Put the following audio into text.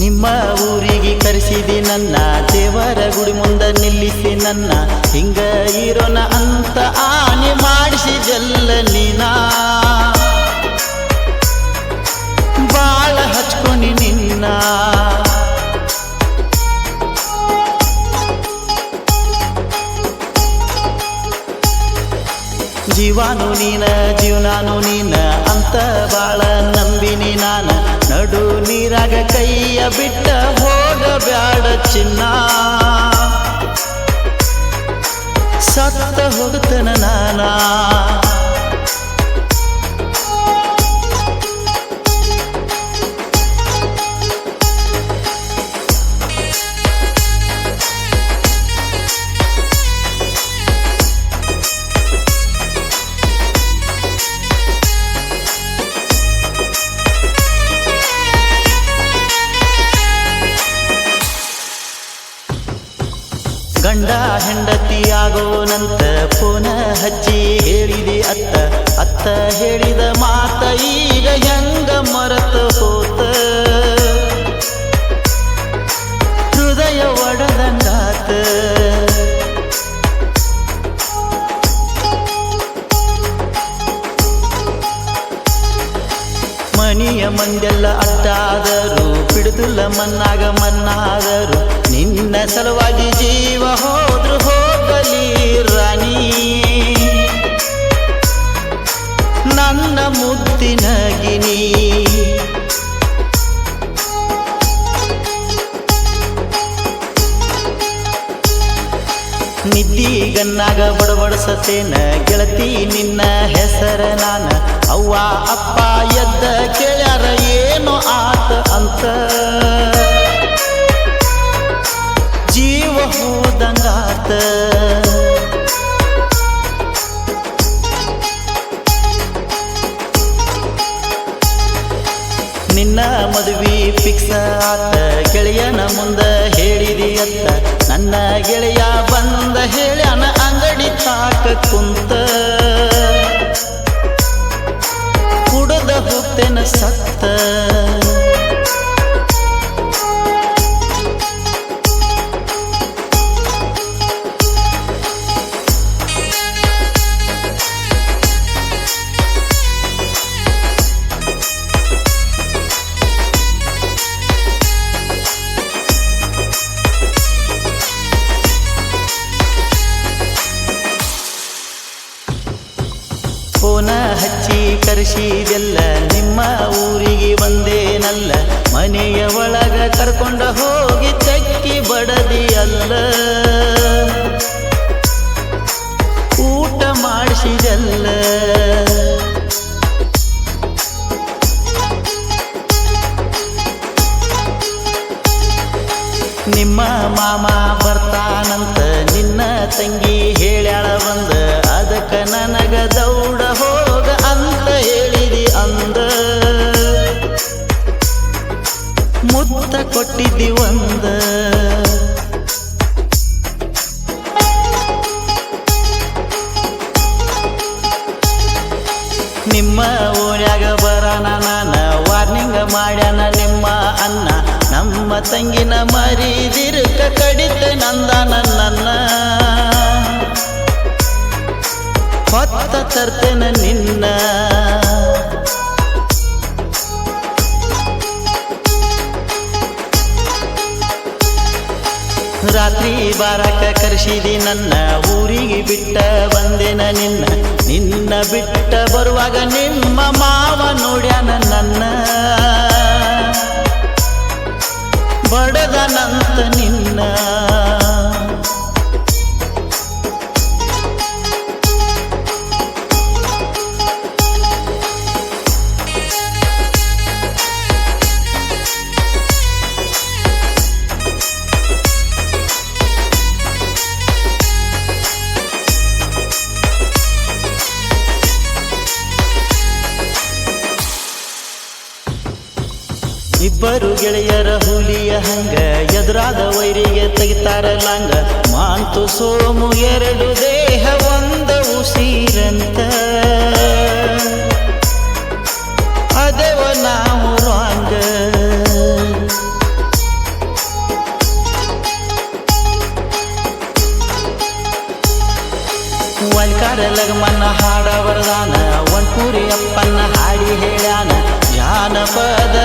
ನಿಮ್ಮ ಊರಿಗೆ ಕರೆಸಿದಿ ನನ್ನ ದೇವರ ಗುಡಿ ಮುಂದ ನಿಲ್ಲಿಸಿ ನನ್ನ ಹಿಂಗ ಇರೋನ ಅಂತ ಆನೆ ಮಾಡಿಸಿದೆಲ್ಲ ನೀನ. ಬಾಳ ಹಚ್ಕೊನಿ ನಿನ್ನ. ಜೀವಾನು ನೀನ, ಜೀವನಾನು ನೀನ ಅಂತ ಬಾಳ ನಂಬಿನಿ ನಾನ. ನಡು ನೀರಾಗ ಕೈಯ ಬಿಟ್ಟ ಹೋಗಬ್ಯಾಡ ಹೋಗುತ್ತನ ನಾನ ಗಂಡ ಹೆಂಡತಿ ಆಗೋನಂತ ಫೋನ ಹಚ್ಚಿ ಹೇಳಿದೆ ಅತ್ತ. ಅತ್ತ ಹೇಳಿದ ಮಾತ ಈಗ ಹೆಂಗ ಮರತ ಹೋತ? ಹೃದಯ ಒಡದಂಗಾತ. ಮನಿಯ ಮಂದೆಲ್ಲ ಅಡ್ಡಾದರು ಬಿಡುದಿಲ್ಲ ಮನ್ನಾಗ ಮನ್ನಾದರು ನಿನ್ನ ಸಲುವಾಗಿ ಜೀವ ಹೋದ್ರು ಹೋಗಲಿ ರಾಣಿ. ನನ್ನ ಮುದ್ದಿನ ಗಿನಿ. ನಿದ್ದಿಗನ್ನಾಗ ಬಡಬಡಿಸತೇನ ಗೆಳತಿ ನಿನ್ನ ಹೆಸರ ನಾನ. ಅವ್ವ ಅಪ್ಪ ಎದ್ದ ಕೇಳ್ಯಾರ, ಏನು ಆತ ಅಂತ. ಹೋದಂಗಾತ ನಿನ್ನ ಮದುವೆ ಫಿಕ್ಸ್ ಆತ, ಗೆಳೆಯನ ಮುಂದ ಹೇಳಿದಿ ಅತ್ತ. ನನ್ನ ಗೆಳೆಯ ಬಂದ ಹೇಳ್ಯಾನ ಅಂಗಡಿ ತಾಕ ಕುಂತ. ಹಚ್ಚಿ ಕರೆಸಿದೆಲ್ಲ ನಿಮ್ಮ ಊರಿಗೆ ಬಂದೇನಲ್ಲ, ಮನೆಯ ಒಳಗ ಕರ್ಕೊಂಡ ಹೋಗಿ ತಕ್ಕಿ ಬಡದಿ ಅಲ್ಲ ಊಟ ಮಾಡಿಸಿದೆಲ್ಲ. ನಿಮ್ಮ ಮಾಮ ಬರ್ತಾನಂತ ನಿನ್ನ ತಂಗಿ ಹೇಳ್ಯಾಳ ಬಂದ, ಅದಕ್ಕ ನನಗ ದೌಡ ಹೋಗ ಮಾಡ್ಯಾನ ನಿಮ್ಮ ಅನ್ನ ನಮ್ಮ ತಂಗಿನ ಮರಿದಿರುಕ ಕಡಿತ ನಂದ ನನ್ನ ಹೊತ್ತ ತರ್ತೇನ ನಿನ್ನ ರಾತ್ರಿ ಬಾರಕ ಕರೆಸಿದಿ ನನ್ನ ಊರಿಗೆ ಬಿಟ್ಟ ಬಂದೆನ ನಿನ್ನ. ನಿನ್ನ ಬಿಟ್ಟ ಬರುವಾಗ ನಿಮ್ಮ ಮಾವ ನೋಡ್ಯಾನ ನನ್ನ. ಬಡದನಂತ ನಿನ್ನ ಇಬ್ಬರು ಗೆಳೆಯರ ಹುಲಿಯ ಹಂಗ ಎದುರಾದ ವೈರಿಗೆ ತೆಗಿತಾರ ಲಾಂಗ ಮಾಂತು ಸೋಮು ಎರಡು ದೇಹ ಒಂದ ಉಸಿರಂತ ಅದೇವ ನಾವು ರಾಂಗ ವಲ್ಕಾರ ಲಗಮನ್ನ ಹಾಡ ವರದಾನ ಒಂಟೂರಿ ಅಪ್ಪನ್ನ ಹಾಡಿ ಹೇಳ್ಯಾನ ಜಾನಪದ